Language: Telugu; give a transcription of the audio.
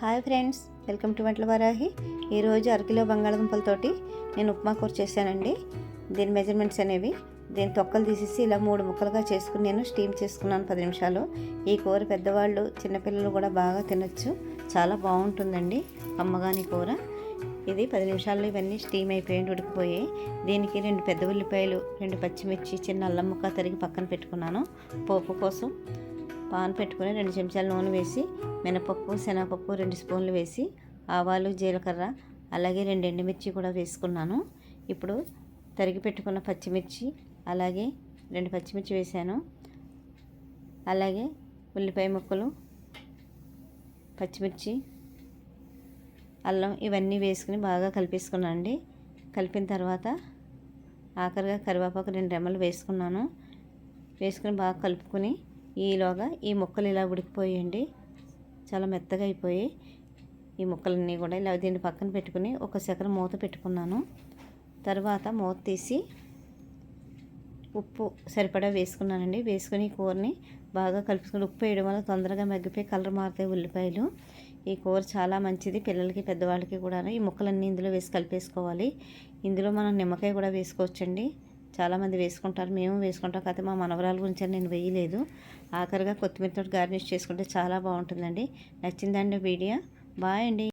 హాయ్ ఫ్రెండ్స్ వెల్కమ్ టు వంటల వారాహి. ఈరోజు అరకిలో బంగాళదుంపలతోటి నేను ఉప్మా కూర చేశానండి. దీని మెజర్మెంట్స్ అనేవి దీని తొక్కలు తీసేసి ఇలా మూడు ముక్కలుగా చేసుకుని నేను స్టీమ్ చేసుకున్నాను పది నిమిషాలు. ఈ కూర పెద్దవాళ్ళు చిన్నపిల్లలు కూడా బాగా తినొచ్చు. చాలా బాగుంటుందండి అమ్మగాని కూర. ఇది పది నిమిషాల్లో ఇవన్నీ స్టీమ్ అయిపోయింది ఉడికిపోయాయి. దీనికి రెండు పెద్ద ఉల్లిపాయలు రెండు పచ్చిమిర్చి చిన్న అల్లం ముక్క తరిగి పక్కన పెట్టుకున్నాను. పోపు కోసం పాన్ పెట్టుకుని రెండు చెంచాల నూనె వేసి మినపప్పు శనగపప్పు రెండు స్పూన్లు వేసి ఆవాలు జీలకర్ర అలాగే రెండు ఎండుమిర్చి కూడా వేసుకున్నాను. ఇప్పుడు తరిగి పెట్టుకున్న పచ్చిమిర్చి అలాగే రెండు పచ్చిమిర్చి వేసాను. అలాగే ఉల్లిపాయ ముక్కలు పచ్చిమిర్చి అల్లం ఇవన్నీ వేసుకుని బాగా కలిపేసుకున్నాను అండి. కలిపిన తర్వాత ఆఖరిగా కరివేపాకు రెండు రెమ్మలు వేసుకున్నాను. వేసుకుని బాగా కలుపుకొని ఈలోగా ఈ ముక్కలు ఇలా ఉడికిపోయండి చాలా మెత్తగా అయిపోయి ఈ ముక్కలన్నీ కూడా ఇలా దీన్ని పక్కన పెట్టుకుని ఒక సెకర మూత పెట్టుకున్నాను. తర్వాత మూత తీసి ఉప్పు సరిపడా వేసుకున్నానండి. వేసుకుని ఈ కూరని బాగా కలుపుకొని ఉప్పు వేయడం వల్ల తొందరగా మగ్గిపోయి కలర్ మారుతాయి ఉల్లిపాయలు. ఈ కూర చాలా మంచిది పిల్లలకి పెద్దవాళ్ళకి కూడా ఈ ముక్కలన్నీ ఇందులో వేసి కలిపేసుకోవాలి. ఇందులో మనం నిమ్మకాయ కూడా వేసుకోవచ్చండి. చాలామంది వేసుకుంటారు మేము వేసుకుంటాం. కాకపోతే మా మనవరాల గురించి నేను వేయలేదు. ఆఖరిగా కొత్తిమీరతో గార్నిష్ చేసుకుంటే చాలా బాగుంటుందండి. నచ్చిందండి వీడియో. బాయ్ అండి.